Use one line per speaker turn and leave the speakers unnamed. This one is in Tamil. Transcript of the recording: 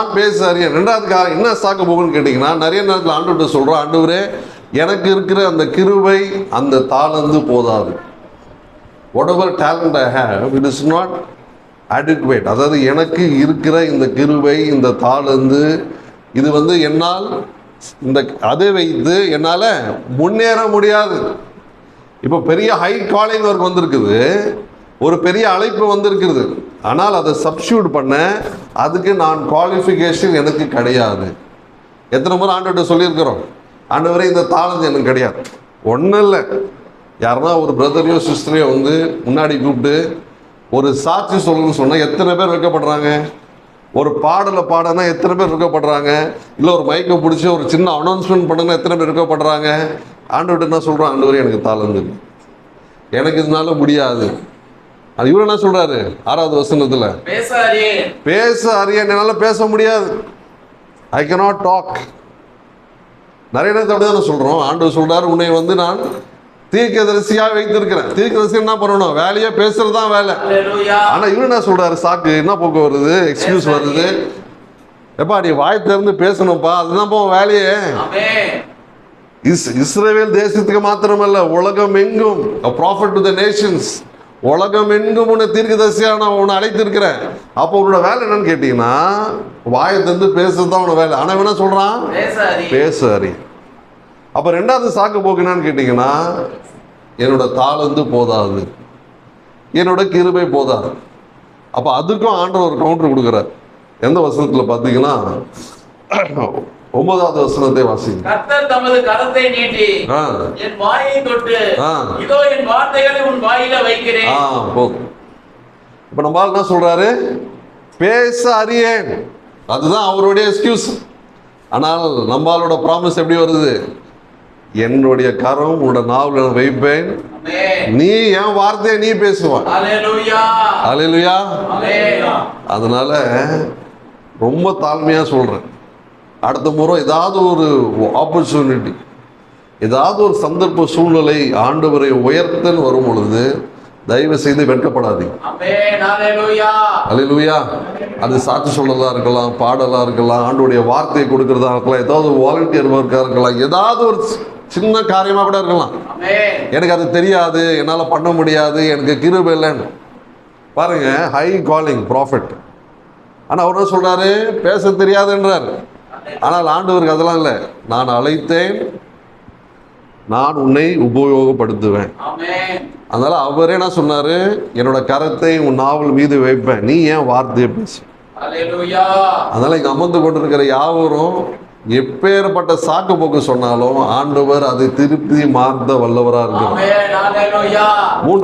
நான் பேச ரெண்டாவது கா- என்ன சாக்கு போகுன்னு கேட்டிங்கன்னா நிறைய நேரத்தில் ஆண்டுகிட்ட சொல்கிறோம் ஆண்டவரே எனக்கு இருக்கிற அந்த கிருபை அந்த தாளந்து போதாது. Whatever talent I have it is not adequate அதாவது எனக்கு இருக்கிற இந்த கிருபை இந்த தாளந்து இது வந்து என்னால் இந்த அதை வைத்து என்னால் முன்னேற முடியாது. இப்போ பெரிய ஹை காலிங் ஒர்க் வந்திருக்குது. ஒரு பெரிய அழைப்பு வந்திருக்கிறது. ஆனால் அதை சப்ஸ்டியூட் பண்ண அதுக்கு நான் குவாலிஃபிகேஷன் எனக்கு கிடையாது. எத்தனை முறை ஆண்டவர்கிட்ட சொல்லியிருக்கிறோம்? ஆண்டவரே இந்த தாளந்து எனக்கு கிடையாது. ஒன்றும் இல்லை. யாருன்னா ஒரு பிரதரையோ சிஸ்டரையோ வந்து முன்னாடி கூப்பிட்டு ஒரு சாட்சி சொல்லணும்னு சொன்னால் எத்தனை பேர் வைக்கப்படுறாங்க ஒரு பாடலை பாடனா எத்தனை பேர் இருக்கப்படுறாங்க இல்லை ஒரு மைக்கை பிடிச்சி ஒரு சின்ன அனௌன்ஸ்மெண்ட் பண்ணுனா எத்தனை பேர் இருக்கப்படுறாங்க ஆண்டு என்ன சொல்கிறோம் ஆண்டவரே எனக்கு தாளந்து எனக்கு இதனால முடியாது. அது இவர் என்ன சொல்றாரு? ஆறாவது வசனத்துல.
பேச
அறிய என்னால பேச முடியாது. ஐ cannot டாக் நிறைய நேரத்தை அப்படி தானே சொல்றோம். ஆண்டவர் சொல்றாரு உன்னை வந்து நான் தீர்க்கதரிசியாக வைத்திருக்கிறேன். தீர்க்கதரிசி என்ன பண்ணணும்? வேலையே பேசுறது தான் வேலை.
அல்லேலூயா
ஆனா இவர் என்ன சொல்றாரு? சாக்கு என்ன போக்கு வருது? எக்ஸ்கியூஸ் வருது. எப்பா நீ வாய் திறந்து பேசணும்ப்பா. அதுதான்ப்பா உன் வேலையே. இஸ் இஸ்ரேல் தேசத்துக்கு மாத்திரமல்ல உலகம் எங்கும். ப்ராஃபிட் டு த நேஷன்ஸ் உலகம் எங்கும் உன்னை தீர்க்கதரிசியா நான் உன்னை அழைத்திருக்கிறேன். அப்போ உன்னோட வேலை என்னன்னு கேட்டீங்கன்னா வாயை தந்து பேசுறது தான் உன்னோட வேலை. ஆனா இவன் என்ன சொல்றான்?
பேச அறியேன்
பேச அறி அப்ப ரெண்டாவது சாக்கு போக்கு என்னன்னு கேட்டீங்கன்னா என்னோட தாளந்து போதாது. என்னோட கிருபை போதாது. அப்ப அதுக்கும் ஆண்டவர் ஒரு கவுண்டர் கொடுக்குறார். எந்த வசனத்துல பார்த்தீங்கன்னா ஒன்பதாவது வசனத்தை வாசிங்க.
கர்த்தர் தமது கரத்தை நீட்டி என் வாயை தொட்டு. இதோ என் வார்த்தைகளை உன் வாயில வைக்கிறேன்.
போதும் இப்போ நம்ம என்ன சொல்றாரு? பேச அறியேன். அதுதான் அவருடைய எக்ஸ்கியூஸ் ஆனால் நம்ம ஆளோட ப்ராமிஸ் எப்படி வருது? என்னுடைய கரம் உன்னோட நாவல வைப்பேன். நீ என் வார்த்தையை நீ பேசுவான் அலையிலுயா அதனால ரொம்ப தாழ்மையாக சொல்கிறேன் அடுத்த முறை ஏதாவது ஒரு ஆப்பர்ச்சுனிட்டி ஏதாவது ஒரு சந்தர்ப்ப சூழ்நிலை ஆண்டவரை உயர்த்தன்னு வரும் பொழுது தயவு செய்து வெட்கப்படாதீங்க. அலையிலுயா அது சாட்சி சொல்லதா இருக்கலாம் பாடலாக இருக்கலாம் ஆண்டோடைய வார்த்தையை கொடுக்கறதா இருக்கலாம் ஏதாவது வாலண்டியர் ஒர்க்காக இருக்கலாம் ஏதாவது ஒரு சின்ன காரியமாக கூட இருக்கலாம். எனக்கு அது தெரியாது என்னால் பண்ண முடியாது எனக்கு கிருபை இல்லைன்னு. பாருங்க ஹை காலிங் ப்ராஃபிட் ஆனால் அவர் என்ன சொல்றாரு? பேச தெரியாதுன்றார். ஆனால் ஆண்டவருக்கு அதெல்லாம் இல்லை. நான் அழைத்தேன் நான் உன்னை உபயோகப்படுத்துவேன். அதனால அவரே என்ன சொன்னாரு? என்னோட கரத்தை உன் நாவல் மீது வைப்பேன். நீ ஏன் வார்த்தையை பேசு. அதனால இங்க அமர்ந்து கொண்டிருக்கிற யாவரும் எப்பேற்பட்ட சாக்கு போக்கு சொன்னாலும் ஆண்டவர் அதை திருப்பி மாற்ற வல்லவரா இருக்கிறார். மூன்று